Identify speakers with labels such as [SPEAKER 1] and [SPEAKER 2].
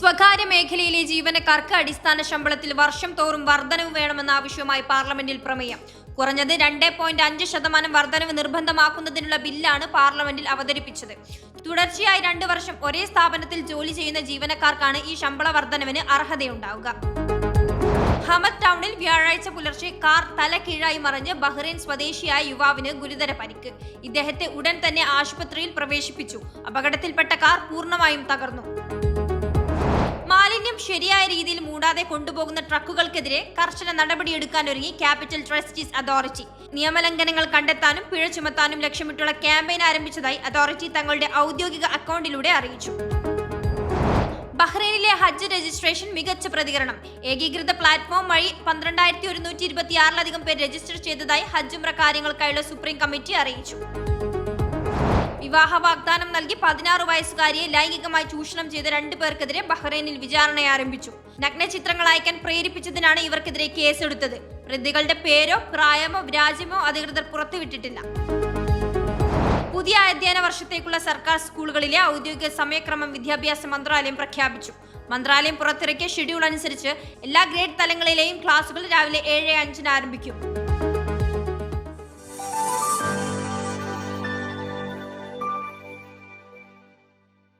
[SPEAKER 1] സ്വകാര്യ മേഖലയിലെ ജീവനക്കാർക്ക് അടിസ്ഥാന ശമ്പളത്തിൽ വർഷം തോറും വർധനവ് വേണമെന്ന ആവശ്യവുമായി പാർലമെന്റിൽ പ്രമേയം. കുറഞ്ഞത് രണ്ട് പോയിന്റ് അഞ്ച് ശതമാനം വർധനവ് നിർബന്ധമാക്കുന്നതിനുള്ള ബില്ലാണ് പാർലമെന്റിൽ അവതരിപ്പിച്ചത്. തുടർച്ചയായി രണ്ടു വർഷം ഒരേ സ്ഥാപനത്തിൽ ജോലി ചെയ്യുന്ന ജീവനക്കാർക്കാണ് ഈ ശമ്പള വർധനവിന് അർഹതയുണ്ടാവുക. ഹമദ് ടൗണിൽ വ്യാഴാഴ്ച പുലർച്ചെ കാർ തല കീഴായി മറിഞ്ഞ് ബഹ്റൈൻ സ്വദേശിയായ യുവാവിന് ഗുരുതര പരിക്ക്. ഇദ്ദേഹത്തെ ഉടൻ തന്നെ ആശുപത്രിയിൽ പ്രവേശിപ്പിച്ചു. അപകടത്തിൽപ്പെട്ട കാർ പൂർണമായും തകർന്നു. ശരിയായ രീതിയിൽ മൂടാതെ കൊണ്ടുപോകുന്ന ട്രക്കുകൾക്കെതിരെ കർശന നടപടിയെടുക്കാനൊരുങ്ങി ക്യാപിറ്റൽ ട്രസ്റ്റീസ് അതോറിറ്റി. നിയമലംഘനങ്ങൾ കണ്ടെത്താനും പിഴ ചുമത്താനും ലക്ഷ്യമിട്ടുള്ള ക്യാമ്പയിൻ ആരംഭിച്ചതായി അതോറിറ്റി തങ്ങളുടെ ഔദ്യോഗിക അക്കൗണ്ടിലൂടെ അറിയിച്ചു. ബഹ്റൈനിലെ ഹജ്ജ് രജിസ്ട്രേഷൻ മികച്ച പ്രതികരണം. ഏകീകൃത പ്ലാറ്റ്ഫോം വഴി പന്ത്രണ്ടായിരത്തി ഒരുന്നൂറ്റി ഇരുപത്തിയാറിലധികം പേർ രജിസ്റ്റർ ചെയ്തതായി ഹജ്ജ് കാര്യങ്ങൾക്കായുള്ള സുപ്രീം കമ്മിറ്റി അറിയിച്ചു. വിവാഹ വാഗ്ദാനം നൽകി പതിനാറ് വയസ്സുകാരിയെ ലൈംഗികമായി ചൂഷണം ചെയ്ത രണ്ടു പേർക്കെതിരെ ബഹ്റൈനിൽ വിചാരണ ആരംഭിച്ചു. നഗ്നചിത്രങ്ങൾ അയക്കാൻ പ്രേരിപ്പിച്ചതിനാണ് ഇവർക്കെതിരെ കേസെടുത്തത്. പ്രതികളുടെ പേരോ പ്രായമോ രാജ്യമോ അധികൃതർ പുറത്തുവിട്ടിട്ടില്ല. പുതിയ അധ്യയന വർഷത്തേക്കുള്ള സർക്കാർ സ്കൂളുകളിലെ ഔദ്യോഗിക സമയക്രമം വിദ്യാഭ്യാസ മന്ത്രാലയം പ്രഖ്യാപിച്ചു. മന്ത്രാലയം പുറത്തിറക്കിയ ഷെഡ്യൂൾ അനുസരിച്ച് എല്ലാ ഗ്രേഡ് തലങ്ങളിലെയും ക്ലാസുകൾ രാവിലെ ഏഴ് അഞ്ചിന് ആരംഭിക്കും.